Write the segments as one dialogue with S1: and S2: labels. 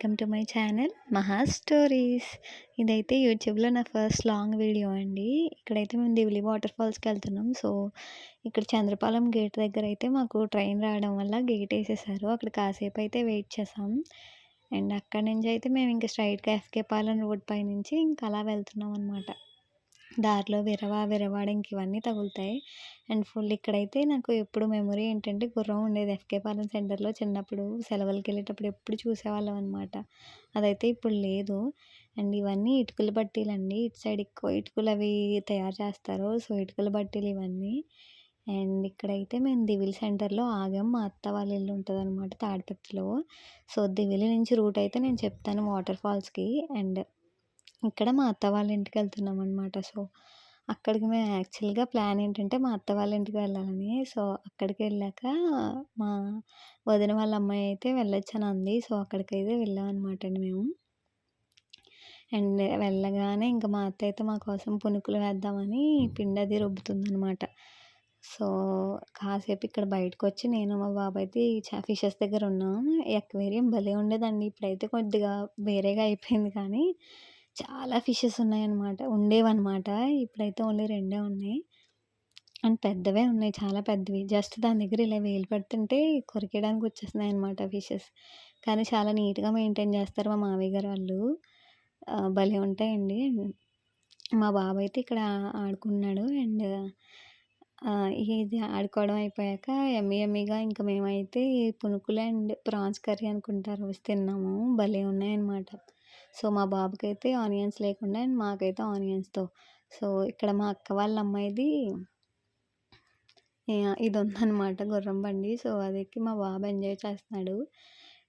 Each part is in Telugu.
S1: Welcome to my channel Maha stories. ఇదైతే యూట్యూబ్లో నా ఫస్ట్ లాంగ్ వీడియో అండి. ఇక్కడైతే మేము దివిలి వాటర్ ఫాల్స్కి వెళ్తున్నాం. సో ఇక్కడ చంద్రపాలెం గేట్ దగ్గర అయితే మాకు ట్రైన్ రావడం వల్ల గేట్ వేసేసారు. అక్కడ కాసేపు అయితే వెయిట్ చేసాం. అండ్ అక్కడి నుంచి అయితే మేము ఇంకా స్ట్రైట్గా ఎఫ్కే పాలెం రోడ్ పై నుంచి ఇంకా అలా వెళ్తున్నాం అనమాట దారిలో విరవ విరవాడ ఇంక ఇవన్నీ తగులుతాయి. అండ్ ఫుల్ ఇక్కడైతే నాకు ఎప్పుడు మెమొరీ ఏంటంటే గుర్రం ఉండేది ఎఫ్కే పాలెం సెంటర్లో చిన్నప్పుడు సెలవులకి వెళ్ళేటప్పుడు ఎప్పుడు చూసేవాళ్ళం అనమాట అదైతే ఇప్పుడు లేదు. అండ్ ఇవన్నీ ఇటుకల బట్టీలు అండి ఇటు సైడ్ ఎక్కువ ఇటుకలు అవి తయారు చేస్తారు సో ఇటుకల బట్టీలు ఇవన్నీ. అండ్ ఇక్కడైతే మేము దివిల్ సెంటర్లో ఆగాం మా అత్త వాళ్ళ ఇల్లు ఉంటుంది అనమాట తాడిపత్రిలో. సో దివిలి నుంచి రూట్ అయితే నేను చెప్తాను వాటర్ ఫాల్స్కి. అండ్ ఇక్కడ మా అత్త వాళ్ళ ఇంటికి వెళ్తున్నాం అనమాట సో అక్కడికి మేము యాక్చువల్గా ప్లాన్ ఏంటంటే మా అత్త వాళ్ళ ఇంటికి వెళ్ళాలని. సో అక్కడికి వెళ్ళాక మా వదిన వాళ్ళ అమ్మాయి అయితే వెళ్ళొచ్చని అంది. సో అక్కడికైతే వెళ్ళాం అనమాట అండి మేము. అండ్ వెళ్ళగానే ఇంకా మా అత్త అయితే మా కోసం పునుకులు వేద్దామని పిండి అది రుబ్బుతుందనమాట సో కాసేపు ఇక్కడ బయటకు వచ్చి నేను మా బాబు అయితే ఫిషెస్ దగ్గర ఉన్నాం. ఎక్వేరియం భలే ఉండేదండి. ఇప్పుడైతే కొద్దిగా వేరేగా అయిపోయింది కానీ చాలా ఫిషెస్ ఉన్నాయన్నమాట. ఉండేవన్నమాట. ఇప్పుడైతే ఓన్లీ రెండే ఉన్నాయి. అండ్ పెద్దవే ఉన్నాయి. చాలా పెద్దవి. జస్ట్ దాని దగ్గర ఇలా వేలు పెడుతుంటే కొరికేయడానికి వచ్చేస్తున్నాయి అనమాట ఫిషెస్. కానీ చాలా నీట్గా మెయింటైన్ చేస్తారు మా మావయ్య గారు వాళ్ళు. భలే ఉంటాయండి. మా బాబు అయితే ఇక్కడ ఆడుకున్నాడు. అండ్ ఇది ఆడుకోవడం అయిపోయాక ఎమ్మి ఎమ్మిగా ఇంకా మేమైతే పునుకులు అండ్ ప్రాన్స్ కర్రీ అనుకుంటారు. తిన్నాము. భలే ఉన్నాయన్నమాట. సో మా బాబుకి అయితే ఆనియన్స్ లేకుండా అండ్ మాకైతే ఆనియన్స్తో. సో ఇక్కడ మా అక్క వాళ్ళ అమ్మాయిది ఇది ఉందన్నమాట గుర్రం బండి. సో అది మా బాబు ఎంజాయ్ చేస్తున్నాడు.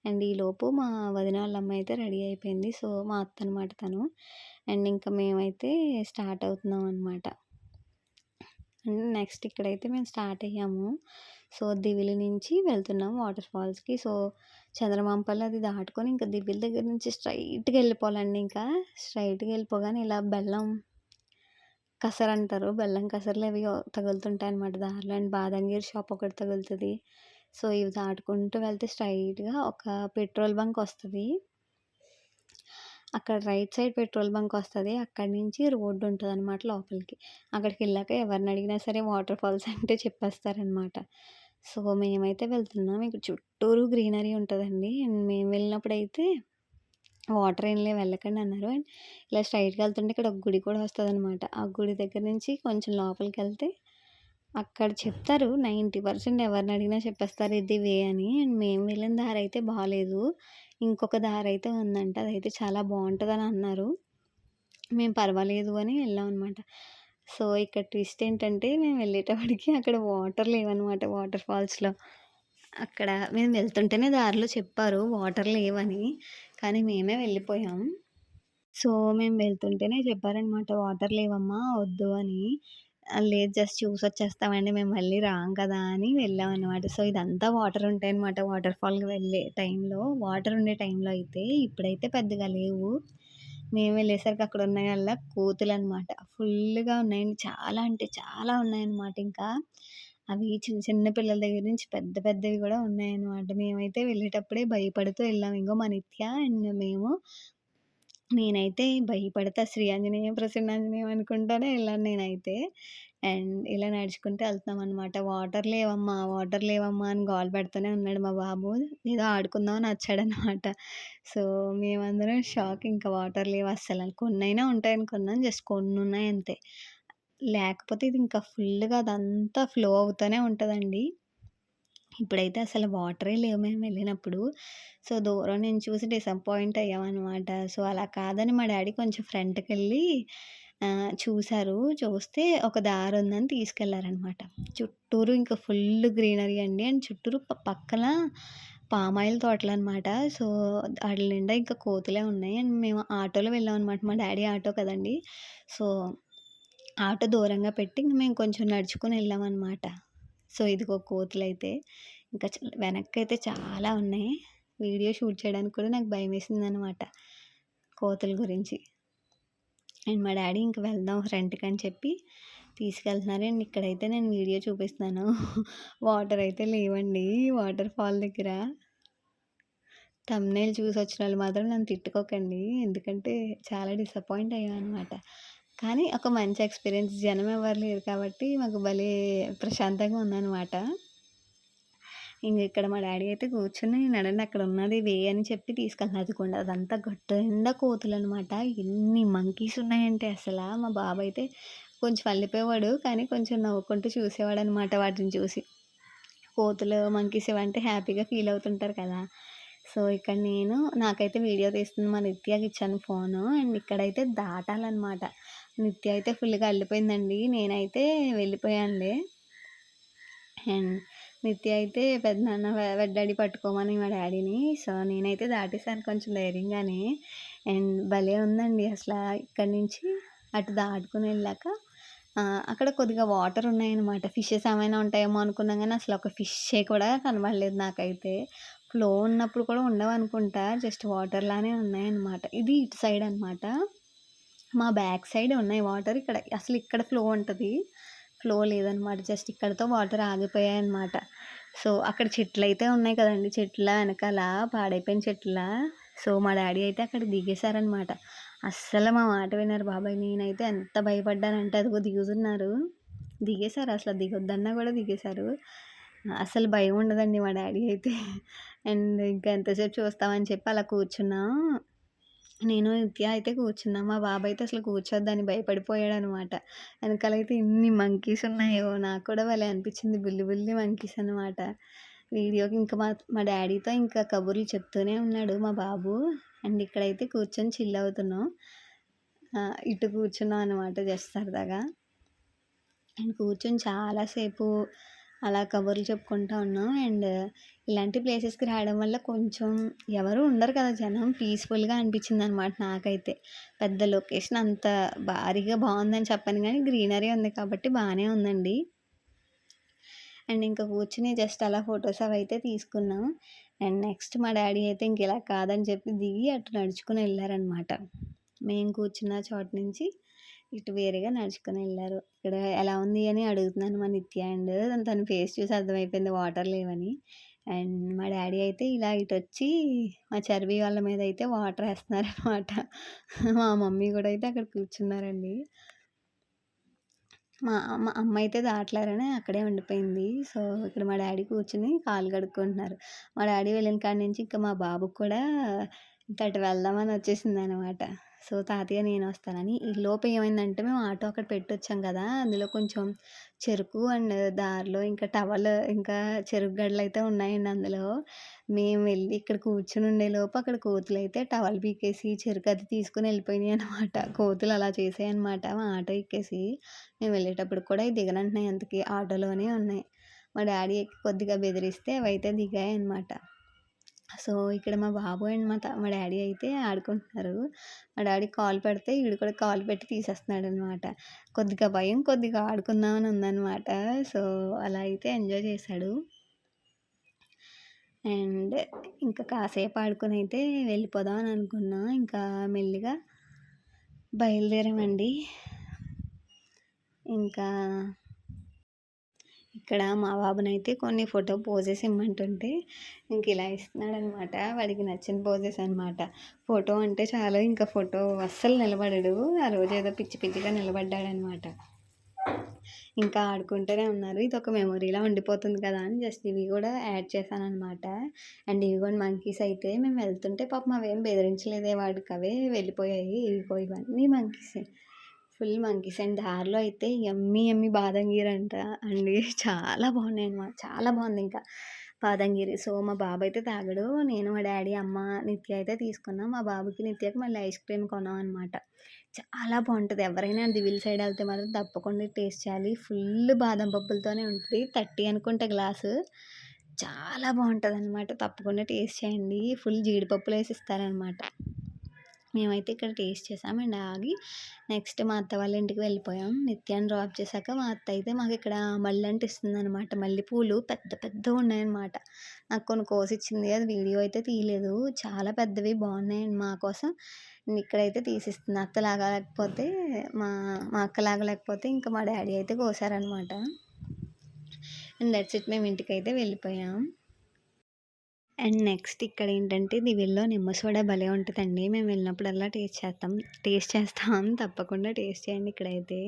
S1: అండ్ ఈలోపు మా వదిన వాళ్ళ అమ్మాయి అయితే రెడీ అయిపోయింది. సో మా అత్త అనమాట తను. అండ్ ఇంకా మేమైతే స్టార్ట్ అవుతున్నాం అనమాట నెక్స్ట్ ఇక్కడైతే మేము స్టార్ట్ అయ్యాము. సో దివిలి నుంచి వెళ్తున్నాం వాటర్ ఫాల్స్కి. సో చంద్రమాంపల్లి అది దాటుకొని ఇంకా దివిలి దగ్గర నుంచి స్ట్రైట్గా వెళ్ళిపోవాలండి ఇంకా. స్ట్రైట్గా వెళ్ళిపోగానే ఇలా బెల్లం కసర్ అంటారు. బెల్లం కసర్లు అవి తగులుతుంటాయి అనమాట దారిలో. అండ్ బాదంగిరి షాప్ ఒకటి తగులుతుంది. సో ఇవి దాటుకుంటూ వెళ్తే స్ట్రైట్గా ఒక పెట్రోల్ బంక్ వస్తుంది. అక్కడ రైట్ సైడ్ పెట్రోల్ బంక్ వస్తుంది. అక్కడి నుంచి రోడ్డు ఉంటుంది అనమాట లోపలికి. అక్కడికి వెళ్ళాక ఎవరిని అడిగినా సరే వాటర్ ఫాల్స్ అంటే చెప్పేస్తారనమాట సో మేమైతే వెళ్తున్నాం. ఇక్కడ చుట్టూరు గ్రీనరీ ఉంటుందండి. అండ్ మేము వెళ్ళినప్పుడు అయితే వాటర్ ఏం లేవు. వెళ్ళకండి అన్నారు. అండ్ ఇలా స్ట్రైట్గా వెళ్తుంటే ఇక్కడ ఒక గుడి కూడా వస్తుంది అనమాట ఆ గుడి దగ్గర నుంచి కొంచెం లోపలికి వెళ్తే అక్కడ చెప్తారు నైంటీ పర్సెంట్ ఎవరిని అడిగినా చెప్పేస్తారు ఇది వే అని. అండ్ మేము వెళ్ళిన దారి అయితే బాగాలేదు ఇంకొక దారి అయితే ఉందంట అదైతే చాలా బాగుంటుందని అన్నారు. మేము పర్వాలేదు అని వెళ్ళాం అనమాట సో ఇక్కడ ట్విస్ట్ ఏంటంటే మేము వెళ్ళేటప్పటికి అక్కడ వాటర్ లేవన్నమాట వాటర్ ఫాల్స్లో. అక్కడ మేము వెళ్తుంటేనే దారిలో చెప్పారు వాటర్ లేవని. కానీ మేమే వెళ్ళిపోయాం. సో మేము వెళ్తుంటేనే చెప్పారనమాట వాటర్ లేవమ్మా వద్దు అని. లేదు జస్ట్ చూసి వచ్చేస్తామండి మేము మళ్ళీ రాం కదా అని వెళ్ళాం అనమాట సో ఇదంతా వాటర్ ఉంటాయి అనమాట వాటర్ ఫాల్కి వెళ్ళే టైంలో వాటర్ ఉండే టైంలో అయితే ఇప్పుడైతే పెద్దగా లేవు. మేము వెళ్ళేసరికి అక్కడ ఉన్నాయల్లా కోతులు అనమాట ఫుల్గా ఉన్నాయండి. చాలా అంటే చాలా ఉన్నాయన్నమాట ఇంకా. అవి చిన్న చిన్న పిల్లల దగ్గర నుంచి పెద్ద పెద్దవి కూడా ఉన్నాయన్నమాట. మేమైతే వెళ్ళేటప్పుడే భయపడుతూ వెళ్ళాము ఇంకో మా నిత్య అండ్ మేము నేనైతే భయపడతా శ్రీ ఆంజనేయం ప్రసన్నాంజనేయం అనుకుంటానే వెళ్ళాను నేనైతే. అండ్ ఇలా నడుచుకుంటూ వెళ్తున్నాం అనమాట వాటర్ లేవమ్మా వాటర్ లేవమ్మా అని గోల పెడుతూనే ఉన్నాడు మా బాబు. ఏదో ఆడుకుందామని వచ్చాడనమాట సో మేమందరం షాక్. ఇంకా వాటర్ లేవు అస్సలు. కొన్నైనా ఉంటాయని కొన్నాను జస్ట్ కొన్ని ఉన్నాయి అంతే. లేకపోతే ఇది ఇంకా ఫుల్గా అదంతా ఫ్లో అవుతూనే ఉంటుందండి. ఇప్పుడైతే అసలు వాటరే లేవు మేము వెళ్ళినప్పుడు. సో దూరం నేను చూసి డిసప్పాయింట్ అయ్యామన్నమాట. సో అలా కాదని మా డాడీ కొంచెం ఫ్రంట్కి వెళ్ళి చూశారు చూస్తే ఒక దారి ఉందని తీసుకెళ్ళారనమాట చుట్టూరు ఇంకా ఫుల్ గ్రీనరీ అండి. అండ్ చుట్టూరు పక్కన పామాయిల్ తోటలు అనమాట సో వాటి నిండా ఇంకా కోతులే ఉన్నాయి. అండ్ మేము ఆటోలో వెళ్ళాం అనమాట మా డాడీ ఆటో కదండి. సో ఆటో దూరంగా పెట్టి మేము కొంచెం నడుచుకుని వెళ్ళామన్నమాట. సో ఇదిగో కోతులు అయితే ఇంకా వెనక్కి అయితే చాలా ఉన్నాయి. వీడియో షూట్ చేయడానికి కూడా నాకు భయం వేసింది అనమాట కోతుల గురించి. అండ్ మా డాడీ ఇంక వెళ్దాం ఫ్రంట్కి అని చెప్పి తీసుకెళ్తున్నారు అండ్ ఇక్కడైతే నేను వీడియో చూపిస్తున్నాను. వాటర్ అయితే లేవండి. వాటర్ ఫాల్ దగ్గర. టమ్నైల్ చూసి వచ్చిన వాళ్ళు మాత్రం నన్ను తిట్టుకోకండి. ఎందుకంటే చాలా డిసప్పాయింట్ అయ్యామనమాట. కానీ ఒక మంచి ఎక్స్‌పీరియన్స్ జనం ఎవరు లేరు కాబట్టి మాకు భలే ప్రశాంతంగా ఉందన్నమాట ఇంక ఇక్కడ మా డాడీ అయితే కూర్చుని నడండి అక్కడ ఉన్నది వే అని చెప్పి తీసుకెళ్తున్నారు. అదిగోండి అదంతా గట్టు నిండా కోతులనమాట. ఎన్ని మంకీస్ ఉన్నాయంటే అసలు మా బాబు అయితే కొంచెం అల్లిపోయేవాడు. కానీ కొంచెం నవ్వుకుంటూ చూసేవాడనమాట వాటిని చూసి. కోతులు, మంకీస్ ఇవంటే హ్యాపీగా ఫీల్ అవుతుంటారు కదా! సో, ఇక్కడ నేను నాకైతే వీడియో తీస్తుంది మా నిత్యకి ఇచ్చాను ఫోను. అండ్ ఇక్కడైతే దాటాలనమాట. నిత్య అయితే ఫుల్‌గా అల్లిపోయిందండి. నేనైతే వెళ్ళిపోయానులే. అండ్ నిత్య అయితే పెదనాన్న వెడ్డాడి పట్టుకోమని మా డాడీని. సో, నేనైతే దాటేసాను కొంచెం ధైర్యంగానే. అండ్ భలే ఉందండి అసలు ఇక్కడి నుంచి అటు దాటుకుని వెళ్ళాక అక్కడ కొద్దిగా వాటర్ ఉన్నాయన్నమాట. ఫిషెస్ ఏమైనా ఉంటాయేమో అనుకున్నా కానీ అసలు ఒక ఫిషే కూడా కనబడలేదు నాకైతే. ఫ్లో ఉన్నప్పుడు కూడా ఉండవనుకుంటా. జస్ట్ వాటర్ లానే ఉన్నాయన్నమాట. ఇది ఇటు సైడ్ అనమాట. మా బ్యాక్ సైడ్ ఉన్నాయి వాటర్. ఇక్కడ అసలు ఇక్కడ ఫ్లో ఉంటుంది ఫ్లో లేదనమాట. జస్ట్ ఇక్కడతో వాటర్ ఆగిపోయాయన్నమాట. సో, అక్కడ చెట్లు అయితే ఉన్నాయి కదండి చెట్ల వెనకాల పాడైపోయిన చెట్ల. సో, మా డాడీ అయితే అక్కడ దిగేశారనమాట. అస్సలు మా మాట విన్నారు బాబాయ్. నేనైతే ఎంత భయపడ్డానంటే అదిగో దిగుతున్నారు. దిగేశారు అసలు దిగొద్దన్నా కూడా దిగేశారు. అసలు భయం ఉండదండి మా డాడీ అయితే. అండ్ ఇంకా ఎంతసేపు చూస్తామని చెప్పి అలా కూర్చున్నాం. నేను నిత్య అయితే కూర్చున్నాం. మా బాబు అయితే అసలు కూర్చోద్దని భయపడిపోయాడు అనమాట వెనకాలైతే ఎన్ని మంకీస్ ఉన్నాయో నాకు కూడా భలే అనిపించింది. బుల్లి బుల్లి మంకీస్ అనమాట. వీడియోకి ఇంకా మా మా డాడీతో ఇంకా కబుర్లు చెప్తూనే ఉన్నాడు మా బాబు. అండ్ ఇక్కడైతే కూర్చొని చిల్ అవుతున్నాం. ఇటు కూర్చున్నాం అనమాట జస్ట్ సరదాగా. అండ్ కూర్చొని చాలాసేపు అలా కబుర్లు చెప్పుకుంటా ఉన్నాం. అండ్ ఇలాంటి ప్లేసెస్‌కి రావడం వల్ల కొంచెం ఎవరు ఉండరు కదా జనం. పీస్‌ఫుల్‌గా అనిపించింది అనమాట నాకైతే. పెద్ద లొకేషన్ అంత భారీగా బాగుందని చెప్పాను కానీ గ్రీనరీ ఉంది కాబట్టి బాగానే ఉందండి. అండ్ ఇంకా కూర్చుని జస్ట్ అలా ఫొటోస్ అవి అయితే తీసుకున్నాం. అండ్ నెక్స్ట్ మా డాడీ అయితే ఇంక ఇలా కాదని చెప్పి దిగి అటు నడుచుకుని వెళ్ళారనమాట మేము కూర్చున్న చోటు నుంచి ఇటు వేరేగా నడుచుకొని వెళ్ళారు ఇక్కడ ఎలా ఉంది అని అడుగుతున్నాను మా నిత్య అండ్ తన ఫేస్ చూసి అర్థమైపోయింది వాటర్ లేవని. అండ్ మా డాడీ అయితే ఇలా ఇటు వచ్చి మా చర్వి వాళ్ళ మీద అయితే వాటర్ వేస్తున్నారనమాట మా మమ్మీ కూడా అయితే అక్కడ కూర్చున్నారండి. మా అమ్మ అమ్మ అయితే దాటలేరని అక్కడే ఉండిపోయింది. సో, ఇక్కడ మా డాడీ కూర్చుని కాలు కడుక్కుంటున్నారు. మా డాడీ వెళ్ళిన కాడి నుంచి ఇంకా మా బాబుకి కూడా ఇంకా అటు వెళ్దామని వచ్చేసింది అనమాట సో, తాతయ్య నేను వస్తానని ఈలోపు ఏమైందంటే మేము ఆటో అక్కడ పెట్టొచ్చాం కదా! అందులో కొంచెం చెరుకు అండ్ దారిలో ఇంకా టవల్ ఇంకా చెరుకు గడలైతే ఉన్నాయండి అందులో. మేము వెళ్ళి ఇక్కడ కూర్చుని ఉండే లోపు అక్కడ కోతులు అయితే టవల్ పీకేసి చెరుకు అది తీసుకుని వెళ్ళిపోయినాయి అనమాట కోతులు అలా చేసాయనమాట మా ఆటో ఎక్కేసి. మేము వెళ్ళేటప్పుడు కూడా అయి దిగనంటున్నాయి అంతకి ఆటోలోనే ఉన్నాయి. మా డాడీ ఎక్కి కొద్దిగా బెదిరిస్తే అవైతే దిగాయనమాట. సో, ఇక్కడ మా బాబు అండ్ మా త మా డాడీ అయితే ఆడుకుంటున్నారు. మా డాడీ కాల్ పెడితే వీడు కూడా కాల్ పెట్టి తీసేస్తున్నాడనమాట. కొద్దిగా భయం, కొద్దిగా ఆడుకుందామని ఉందన్నమాట ఉందనమాట. సో, అలా అయితే ఎంజాయ్ చేశాడు. అండ్ ఇంకా కాసేపు ఆడుకుని అయితే వెళ్ళిపోదాం అని అనుకున్నా. ఇంకా మెల్లిగా బయలుదేరామండి. ఇంకా ఇక్కడ మా బాబునైతే కొన్ని ఫోటో పోజెస్ ఇమ్మంటుంటే ఇంక ఇలా ఇస్తున్నాడనమాట. వాడికి నచ్చిన పోజెస్ అనమాట. ఫోటో అంటే చాలా ఇంకా ఫోటో అస్సలు నిలబడడు. ఆ రోజు ఏదో పిచ్చి పిచ్చిగా నిలబడ్డాడనమాట. ఇంకా ఆడుకుంటూనే ఉన్నారు. ఇది ఒక మెమొరీలా ఉండిపోతుంది కదా అని జస్ట్ ఇవి కూడా యాడ్ చేశాననమాట. అండ్ ఇవి కూడా మంకీస్ అయితే మేము వెళ్తుంటే పాపం అవేం బెదిరించలేదే వాడికి అవే వెళ్ళిపోయాయి. ఇవి ఇవన్నీ మంకీసే. ఫుల్ మంకీస్ అండ్ దారిలో అయితే యమ్మీ యమ్మీ బాదంగీర్ అంట అండి. చాలా బాగున్నాయి అనమాట చాలా బాగుంది ఇంకా బాదంగిరి సో, మా బాబు అయితే తాగడు. నేను, మా డాడీ అమ్మ, నిత్య అయితే తీసుకున్నాం. మా బాబుకి, నిత్యకి మళ్ళీ ఐస్ క్రీమ్ కొన్నాం అనమాట. చాలా బాగుంటుంది ఎవరైనా దివిల్ సైడ్ వెళ్తే మాత్రం తప్పకుండా టేస్ట్ చేయాలి. ఫుల్ బాదం పప్పులతోనే ఉంటుంది థర్టీ అనుకుంటే గ్లాసు. చాలా బాగుంటుంది అనమాట తప్పకుండా టేస్ట్ చేయండి. ఫుల్ జీడిపప్పులు వేసి ఇస్తారనమాట. మేమైతే ఇక్కడ టేస్ట్ చేసాం. అండ్ ఆగి నెక్స్ట్ మా అత్త వాళ్ళ ఇంటికి వెళ్ళిపోయాం. నిత్యాన్ని డ్రాప్ చేశాక మా అత్త అయితే మాకు ఇక్కడ మల్లంట ఇస్తుంది అనమాట మల్లెపూలు పెద్ద పెద్దగా ఉన్నాయన్నమాట. నాకు కొన్ని కోసిచ్చింది. అది వీడియో అయితే తీయలేదు. చాలా పెద్దవి బాగున్నాయండి మా కోసం. ఇక్కడైతే తీసిస్తుంది. అత్తలాగా లేకపోతే మా మా అక్కలాగా లేకపోతే ఇంకా మా డాడీ అయితే కోసారనమాట. అండ్ దట్స్ ఇట్ మేము ఇంటికి అయితే వెళ్ళిపోయాం. అండ్ నెక్స్ట్ ఇక్కడ ఏంటంటే దివిల్లో నిమ్మ సోడా భలే ఉంటుందండి. మేము వెళ్ళినప్పుడల్లా టేస్ట్ చేస్తాం. టేస్ట్ చేస్తాం. తప్పకుండా టేస్ట్ చేయండి ఇక్కడైతే.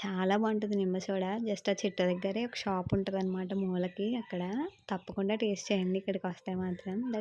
S1: చాలా బాగుంటుంది నిమ్మ సోడా. జస్ట్ ఆ చెట్టు దగ్గరే ఒక షాప్ ఉంటుంది అనమాట మూలకి. అక్కడ తప్పకుండా టేస్ట్ చేయండి. ఇక్కడికి వస్తే మాత్రం.